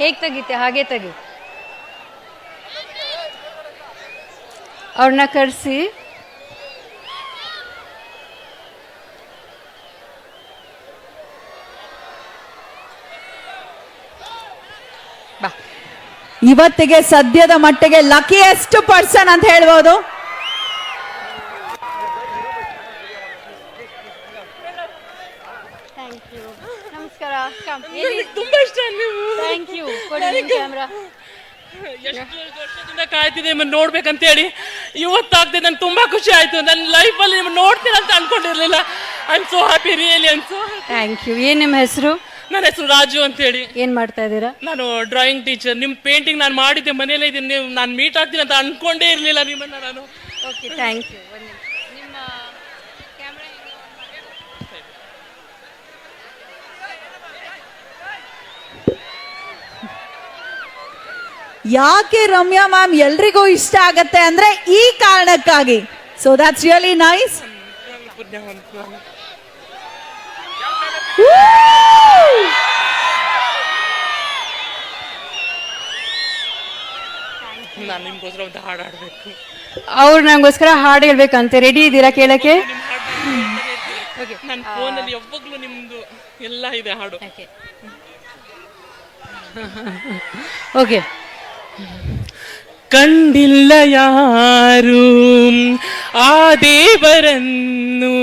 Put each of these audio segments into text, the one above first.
ಹೇಗೆ ತೆಗಿತೆ? ಹಾಗೆ ತೆಗಿ. ಅವ್ರನ್ನ ಕರೆಸಿ. ಬಾ. ಇವತ್ತಿಗೆ ಸದ್ಯದ ಮಟ್ಟಿಗೆ ಲಕಿಯೆಸ್ಟ್ ಪರ್ಸನ್ ಅಂತ ಹೇಳ್ಬೋದು? ಥ್ಯಾಂಕ್ ಯು ನಮಸ್ಕಾರ. ಕ್ಯಾಮ್ರಾ. ಎಷ್ಟು ವರ್ಷದಿಂದ ನಿಮ್ಮನ್ನು ನೋಡ್ಬೇಕಂತ ಹೇಳಿ ಇವತ್ತಾಗ್ತದೆ ನಂಗೆ ತುಂಬಾ ಖುಷಿ ಆಯ್ತು. ನನ್ನ ಲೈಫಲ್ಲಿ ನಿಮ್ಮನ್ನು ನೋಡ್ತೀನಿ ಅಂತ ಅನ್ಕೊಂಡಿರ್ಲಿಲ್ಲ. I am so happy really I so thank you ಏನು ನಿಮ್ಮ ಹೆಸರು? ನನ್ನ ಹೆಸರು ರಾಜು ಅಂತ ಹೇಳಿ ಏನು ಮಾಡ್ತಾ ಇದ್ದೀರಾ? ನಾನು ಡ್ರಾಯಿಂಗ್ ಟೀಚರ್ ನಿಮ್ಮ ಪೇಂಟಿಂಗ್ ನಾನು ಮಾಡಿದ್ದೆ ಮನೇಲೇ ಇದ್ದೀನಿ. ನೀವು ನಾನು ಮೀಟ್ ಆಗ್ತೀನಿ ಅಂತ ಅನ್ಕೊಂಡೇ ಇರಲಿಲ್ಲ ನಿಮ್ಮನ್ನ ನಾನು. ಓಕೆ ಥ್ಯಾಂಕ್ ಯು ಯಾಕೆ ರಮ್ಯಾ ಮ್ಯಾಮ್ ಎಲ್ರಿಗೂ ಇಷ್ಟ ಆಗತ್ತೆ ಅಂದ್ರೆ ಈ ಕಾರಣಕ್ಕಾಗಿ? ಸೊ ದಟ್ಸ್ ರಿಯಲಿ ನೈಸ್ ನಾನು. ನಾನು ನಿಮ್ಗೋಸ್ಕರ ಒಂದು ಹಾಡು ಹಾಡಬೇಕು. ಅವ್ರು ನಂಗೋಸ್ಕರ ಹಾಡು ಹೇಳ್ಬೇಕಂತೆ. ರೆಡಿ ಇದ್ದೀರಾ ಕೇಳಕ್ಕೆ? ನನ್ನ ಫೋನಲ್ಲಿ ಯಾವಾಗಲೂ ನಿಮ್ದು ಎಲ್ಲ ಇದೆ ಹಾಡು. ಓಕೆ ಕಂಡಿಲ್ಲ ಯಾರು ಆ ದೇವರನ್ನು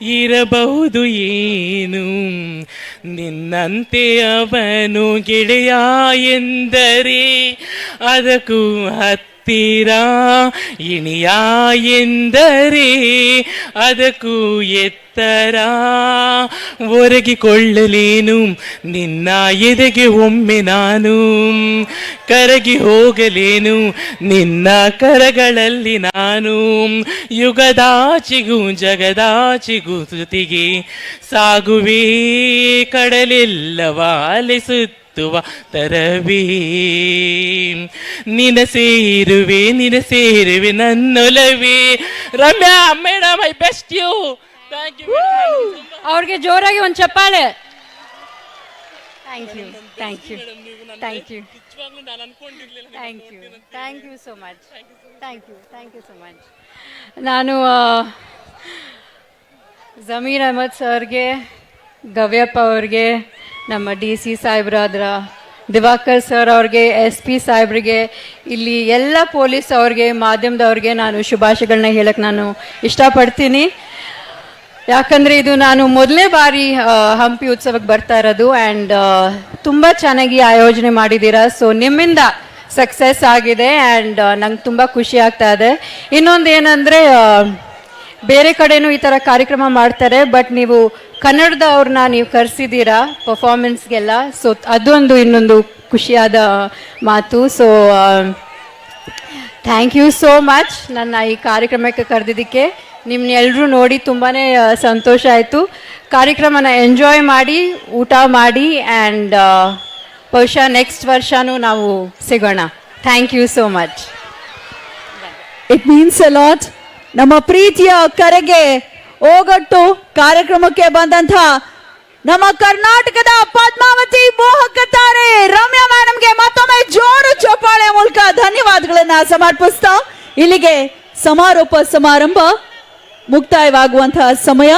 ಇರಬಹುದು ಏನು ನಿನ್ನಂತೆ ಅವನು ಗೆಳೆಯ ಎಂದರೆ ಅದಕ್ಕೂ ಹತ್ತಿರ ಇಣಿಯ ಎಂದರೆ ಅದಕ್ಕೂ ಎತ್ತರ? ಒರಗಿಕೊಳ್ಳಲೇನು? ನಿನ್ನ ಎದೆಗೆ ಒಮ್ಮೆ ನಾನು? ಕರಗಿ ಹೋಗಲೇನು? ನಿನ್ನ ಕರಗಳಲ್ಲಿ ನಾನು? ಯುಗದಾಚಿಗೂ ಜಗದಾಚಿಗೂ ಸುತಿಗೆ ಸಾಗುವೇ ಕಡಲೆಲ್ಲವ ಅಲೆಸುತ್ತುವ ತರವೇ ನಿನ ಸೇರುವೆ ನಿನ ಸೇರುವೆ ನನ್ನೊಲವೇ Ramya madam I best you thank you ಅವ್ರಿಗೆ ಜೋರಾಗಿ ಒಂದು ಚಪ್ಪಾಳೆ thank you thank you thank you ನಾನು ಅನ್ಕೊಂಡಿರ್ಲಿಲ್ಲ thank you thank you so much thank you thank you so much ನಾನು ಆ, ಜಮೀರ್ ಅಹಮದ್ ಸರ್ಗೆ ಗವ್ಯಪ್ಪ ಅವ್ರಿಗೆ ನಮ್ಮ ಡಿ ಸಿ ಸಾಹೇಬ್ರಾದ್ರ ದಿವಾಕರ್ ಸರ್ ಅವ್ರಿಗೆ, ಎಸ್ ಪಿ ಸಾಹೇಬ್ರಿಗೆ, ಇಲ್ಲಿ ಎಲ್ಲ ಪೊಲೀಸ್ ಅವ್ರಿಗೆ, ಮಾಧ್ಯಮದವ್ರಿಗೆ ನಾನು ಶುಭಾಶಯಗಳನ್ನ ಹೇಳಕ್ಕೆ ನಾನು ಇಷ್ಟಪಡ್ತೀನಿ. ಯಾಕಂದರೆ ಇದು ನಾನು ಮೊದಲನೇ ಬಾರಿ ಹಂಪಿ ಉತ್ಸವಕ್ಕೆ ಬರ್ತಾ ಇರೋದು ಆ್ಯಂಡ್ ತುಂಬ ಚೆನ್ನಾಗಿ ಆಯೋಜನೆ ಮಾಡಿದ್ದೀರಾ. ಸೊ ನಿಮ್ಮಿಂದ ಸಕ್ಸಸ್ ಆಗಿದೆ ಆ್ಯಂಡ್ ನಂಗೆ ತುಂಬ ಖುಷಿ ಆಗ್ತಾ ಇದೆ. ಇನ್ನೊಂದು ಏನಂದರೆ ಬೇರೆ ಕಡೆನೂ ಈ ಥರ ಕಾರ್ಯಕ್ರಮ ಮಾಡ್ತಾರೆ ಬಟ್ ನೀವು ಕನ್ನಡದವ್ರನ್ನ ನೀವು ಕರೆಸಿದ್ದೀರಾ ಪರ್ಫಾರ್ಮೆನ್ಸ್ಗೆಲ್ಲ ಸೊ ಅದೊಂದು ಇನ್ನೊಂದು ಖುಷಿಯಾದ ಮಾತು. So thank you so much ನನ್ನ ಈ ಕಾರ್ಯಕ್ರಮಕ್ಕೆ ಕರೆದಿದ್ದಕ್ಕೆ. ನಿಮ್ಮನ್ನೆಲ್ಲರೂ ನೋಡಿ ತುಂಬಾ ಸಂತೋಷ ಆಯಿತು. ಕಾರ್ಯಕ್ರಮನ ಎಂಜಾಯ್ ಮಾಡಿ, ಊಟ ಮಾಡಿ ಆ್ಯಂಡ್ ಬಹುಶಃ ನೆಕ್ಸ್ಟ್ ವರ್ಷನೂ ನಾವು ಸಿಗೋಣ. Thank you so much it means lot ನಮ್ಮ ಪ್ರೀತಿಯ ಕರೆಗೆ ಓಗಟ್ಟು ಕಾರ್ಯಕ್ರಮಕ್ಕೆ ಬಂದಂತ ನಮ್ಮ ಕರ್ನಾಟಕದ ಪದ್ಮಾವತಿ ಮೋಹಕ ತಾರೆ ರಮ್ಯಾ ಮೇಡಮ್ಗೆ ಮತ್ತೊಮ್ಮೆ ಜೋರು ಚೋಪಾಳೆ ಮೂಲಕ ಧನ್ಯವಾದಗಳನ್ನ ಸಮರ್ಪಿಸ್ತಾ ಇಲ್ಲಿಗೆ ಸಮಾರೋಪ ಸಮಾರಂಭ ಮುಕ್ತಾಯವಾಗುವಂತಹ ಸಮಯ.